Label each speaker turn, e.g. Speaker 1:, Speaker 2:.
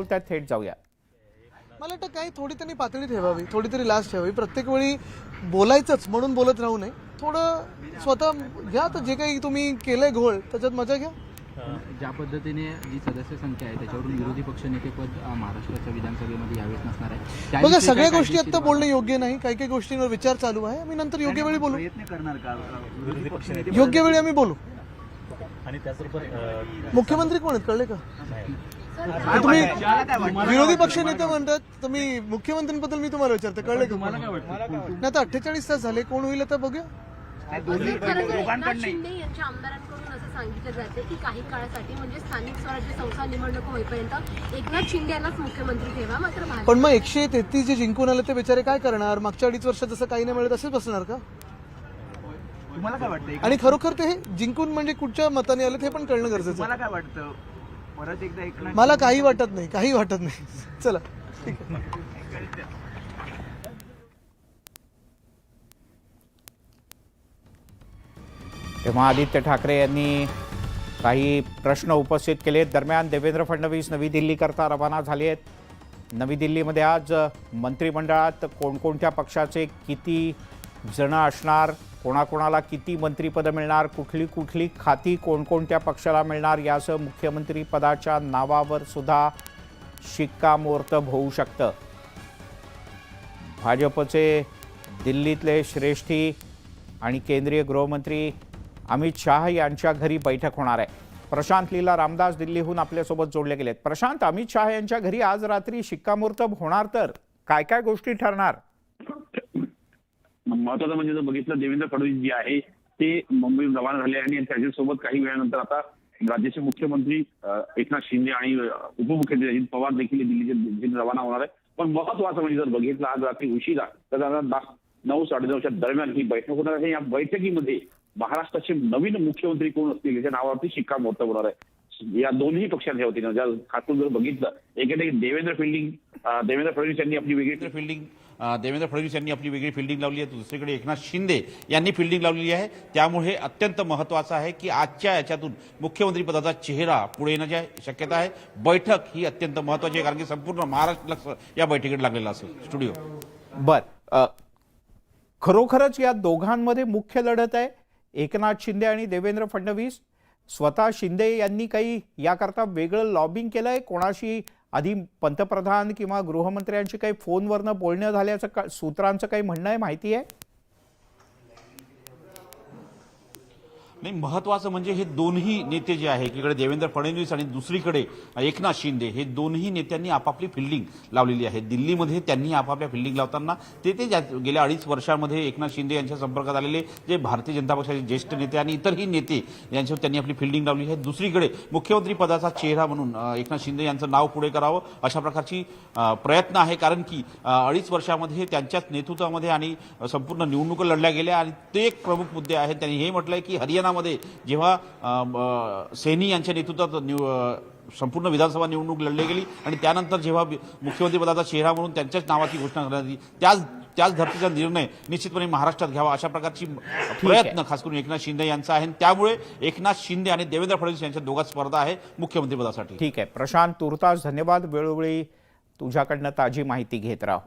Speaker 1: बोलतायत थेट जाऊया.
Speaker 2: मला वाटतं काही थोडी त्यांनी पातळी ठेवावी थोडी तरी लास्ट ठेवावी. प्रत्येक वेळी बोलायचंच म्हणून बोलत राहू नये. थोडं स्वतः घ्या तर जे काही तुम्ही केलंय घोळ त्याच्यात मजा घ्या.
Speaker 3: ज्या पद्धतीने जी सदस्य संख्या आहे त्याच्यावरून विरोधी पक्षनेतेपद अ, महाराष्ट्राच्या विधानसभेमध्ये यावेळेस नसणार आहे.
Speaker 2: बघा सगळ्या
Speaker 3: काय
Speaker 2: गोष्टी आता बोलणं योग्य नाही. काही काही गोष्टींवर विचार चालू आहे. आम्ही नंतर योग्य वेळी बोलू.
Speaker 4: प्रयत्न करणार का? विरोधी पक्षनेते
Speaker 2: योग्य वेळी आम्ही बोलू.
Speaker 5: आणि त्याचबरोबर
Speaker 2: मुख्यमंत्री कोण आहेत? कळले का. तुम्ही विरोधी पक्ष नेते म्हणतात तुम्ही मुख्यमंत्र्यांबद्दल मी तुम्हाला विचारते कळले का नाही आता अठ्ठेचाळीस तास झाले कोण होईल आता बघूया.
Speaker 4: दोन्ही
Speaker 6: खरं तर एकनाथ
Speaker 4: दोघांकडनं
Speaker 6: शिंदे यांच्या आमदारांकडून असं सांगितलं जाते की काही काळासाठी म्हणजे स्थानिक स्वराज्य संस्था निवडणूक होईपर्यंत एकनाथ शिंदे यांनाच मुख्यमंत्री ठेवा मात्र भाजप
Speaker 2: पण मग एकशे तेहतीस जे जिंकून आले ते बेचारे काय करणार? मागच्या अडीच वर्षात जसं काही नाही मिळत असेच बसणार का?
Speaker 4: तुम्हाला काय वाटतं?
Speaker 2: आणि खरोखर ते हे जिंकून म्हणजे कुठच्या मताने आले ते पण कळणं गरजेचं
Speaker 4: तुम्हाला काय वाटतं? परत एकदा एकनाथ.
Speaker 2: मला काही वाटत नाही काही वाटत नाही. चला. ठीक आहे
Speaker 1: तेव्हा आदित्य ठाकरे यांनी काही प्रश्न उपस्थित केले दरम्यान देवेंद्र फडणवीस नवी दिल्लीकरता रवाना झाले आहेत. नवी दिल्लीमध्ये आज मंत्रिमंडळात कोणकोणत्या पक्षाचे किती जण असणार कोणाकोणाला किती मंत्रिपदं मिळणार कुठली कुठली खाती कोणकोणत्या पक्षाला मिळणार यासह मुख्यमंत्री पदाच्या नावावर सुद्धा शिक्कामोर्तब होऊ शकतं. भाजपचे दिल्लीतले श्रेष्ठी आणि केंद्रीय गृहमंत्री अमित शाह यांच्या घरी बैठक होणार आहे. प्रशांत लीला रामदास दिल्लीहून आपल्यासोबत जोडले गेलेत. प्रशांत अमित शाह यांच्या घरी आज रात्री शिक्कामोर्तब होणार तर काय काय गोष्टी ठरणार?
Speaker 7: महत्वाचं म्हणजे जर बघितलं देवेंद्र फडणवीस जे आहे ते मुंबईत रवाना झाले आणि त्याच्यासोबत काही वेळानंतर आता राज्याचे मुख्यमंत्री एकनाथ शिंदे आणि उपमुख्यमंत्री अजित पवार देखील दिल्लीचे रवाना होणार आहे पण महत्वाचं म्हणजे जर बघितलं आज रात्री उशिरा तर आता नऊ साडेनऊच्या दरम्यान ही बैठक होणार आहे. या बैठकीमध्ये महाराष्ट्राचे नवीन मुख्यमंत्री कोण असतील याच्या नावावरती शिक्कामोर्तब होणार आहे. या दोन्ही पक्षांच्या वतीनं ज्या खातून जर बघितलं एकीकडे देवेंद्र फिल्डिंग देवेंद्र फडणवीस यांनी आपली वेगळी
Speaker 8: फिल्डिंग देवेंद्र फडणवीस यांनी आपली वेगळी फिल्डिंग लावली आहे. तर दुसरीकडे एकनाथ शिंदे यांनी फिल्डिंग लावलेली आहे. त्यामुळे अत्यंत महत्वाचं आहे की आजच्या याच्यातून मुख्यमंत्री पदाचा चेहरा पुढे येण्याची शक्यता आहे. बैठक ही अत्यंत महत्वाची आहे कारण की संपूर्ण महाराष्ट्र लक्ष या बैठकीत लागलेलं असेल. स्टुडिओ.
Speaker 1: बर खरोखरच या दोघांमध्ये मुख्य लढत आहे. एकनाथ शिंदे आणि देवेंद्र फडणवीस. स्वतः शिंदे यांनी काही याकरता वेगळं लॉबिंग केलं आहे कोणाशी आधी पंतप्रधान किंवा गृहमंत्र्यांशी काही फोनवरनं बोलणं झाल्याचं का सूत्रांचं काही म्हणणं आहे? माहिती आहे?
Speaker 8: नाही महत्वाचं म्हणजे हे दोन्ही नेते जे आहे एकीकडे देवेंद्र फडणवीस आणि दुसरीकडे एकनाथ शिंदे हे दोन्ही नेत्यांनी आपापली फिल्डिंग लावलेली आहे. दिल्लीमध्ये त्यांनी आपापल्या फिल्डिंग लावताना ते ते गेल्या अडीच वर्षामध्ये एकनाथ शिंदे यांच्या संपर्कात आलेले जे भारतीय जनता पक्षाचे ज्येष्ठ नेते आणि इतरही नेते यांच्यावर त्यांनी आपली फिल्डिंग लावली आहे. दुसरीकडे मुख्यमंत्री पदाचा चेहरा म्हणून एकनाथ शिंदे यांचं नाव पुढे करावं अशा प्रकारची प्रयत्न आहे. कारण की अडीच वर्षामध्ये त्यांच्याच नेतृत्वामध्ये आणि संपूर्ण निवडणुका लढल्या गेल्या आणि ते एक प्रमुख मुद्दे आहेत. त्यांनी हे म्हटलंय की हरियाणा हरियाणामध्ये जेव्हा सैनी यांच्या नेतृत्वात निव- संपूर्ण विधानसभा निवडणूक लढली गेली आणि त्यानंतर जेव्हा बि- मुख्यमंत्री पदाचा चेहरा म्हणून त्यांच्याच नावाची घोषणा करण्यात आली त्याच त्याच धर्तीचा निर्णय निश्चितपणे महाराष्ट्रात घ्यावा अशा प्रकारची प्रयत्न खास करून एकनाथ शिंदे यांचा आहे आणि त्यामुळे एकनाथ शिंदे आणि देवेंद्र फडणवीस यांच्या दोघात स्पर्धा आहे मुख्यमंत्री पदासाठी.
Speaker 1: ठीक आहे. प्रशांत तुर्तास धन्यवाद. वेळोवेळी तुझ्याकडनं ताजी माहिती घेत राह.